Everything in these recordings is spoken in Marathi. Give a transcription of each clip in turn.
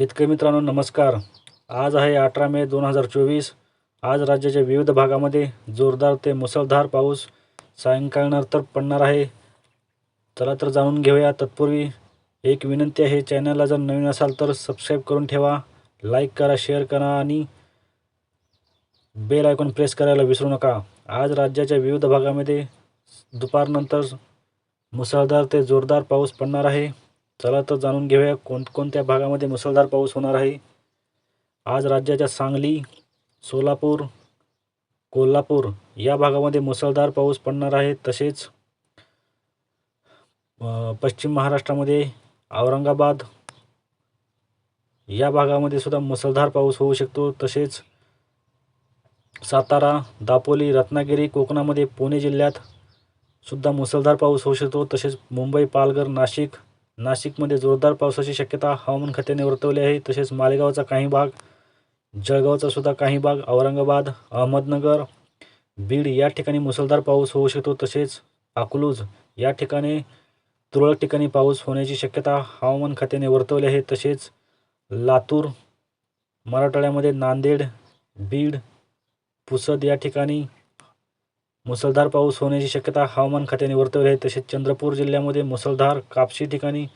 शेतकरी मित्रांनो नमस्कार. आज आहे अठरा मे दोन हजार चोवीस. आज राज्याच्या विविध भागामध्ये जोरदार ते मुसळधार पाऊस सायंकाळनंतर पडणार आहे. चला तर जाणून घेऊया. तत्पूर्वी एक विनंती आहे चॅनलला जर नवीन असाल तर सबस्क्राईब करून ठेवा. लाईक करा शेअर करा आणि बेल आयकॉन प्रेस करायला विसरू नका. आज राज्याच्या विविध भागामध्ये दुपारनंतर मुसळधार ते जोरदार पाऊस पडणार आहे. चला तर जाणून घेऊया कोणकोणत्या भागामध्ये मुसळधार पाऊस होणार आहे. आज राज्याच्या सांगली सोलापूर कोल्हापूर या भागामध्ये मुसळधार पाऊस पडणार आहे. तसेच पश्चिम महाराष्ट्रामध्ये औरंगाबाद या भागामध्ये सुद्धा मुसळधार पाऊस होऊ शकतो. तसेच सातारा दापोली रत्नागिरी कोकणामध्ये पुणे जिल्ह्यात सुद्धा मुसळधार पाऊस होऊ शकतो. तसेच मुंबई पालघर नाशिक नाशिकमध्ये जोरदार पावसाची शक्यता हवामान खात्याने वर्तवली आहे. तसेच मालेगावचा काही भाग जळगावचा सुद्धा काही भाग औरंगाबाद अहमदनगर बीड या ठिकाणी मुसळधार पाऊस होऊ शकतो. तसेच अकलूज या ठिकाणी तुरळक ठिकाणी पाऊस होण्याची शक्यता हवामान खात्याने वर्तवली आहे. तसेच लातूर मराठवाड्यामध्ये नांदेड बीड पुसद या ठिकाणी मुसळधार पाऊस होण्याची शक्यता हवामान खात्याने वर्तवली आहे. तसेच चंद्रपूर जिल्ह्यामध्ये मुसळधार कापशी ठिकाणी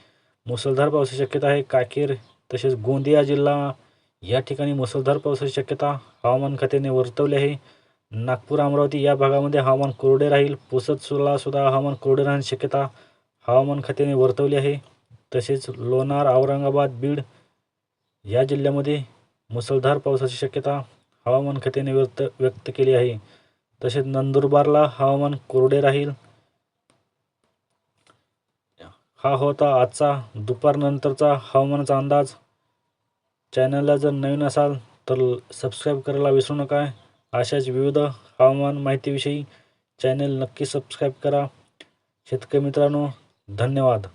मुसळधार पावसाची शक्यता आहे. काकीर तसेच गोंदिया जिल्हा या ठिकाणी मुसळधार पावसाची शक्यता हवामान खात्याने वर्तवली आहे. नागपूर अमरावती या भागामध्ये हवामान कोरडे राहील. पुसद सुद्धा हवामान कोरडे राहण्याची शक्यता हवामान खात्याने वर्तवली आहे. तसेच लोणार औरंगाबाद बीड या जिल्ह्यामध्ये मुसळधार पावसाची शक्यता हवामान खात्याने व्यक्त व्यक्त केली आहे. तसेच नंदुरबारला हवामान कोरडे राहील. हा होता आजचा दुपारनंतरचा हवामानाचा अंदाज. चॅनलला जर नवीन असाल तर सबस्क्राईब करायला विसरू नका. अशाच विविध हवामान माहितीविषयी चॅनल नक्की सबस्क्राईब करा. शेतकरी मित्रांनो धन्यवाद.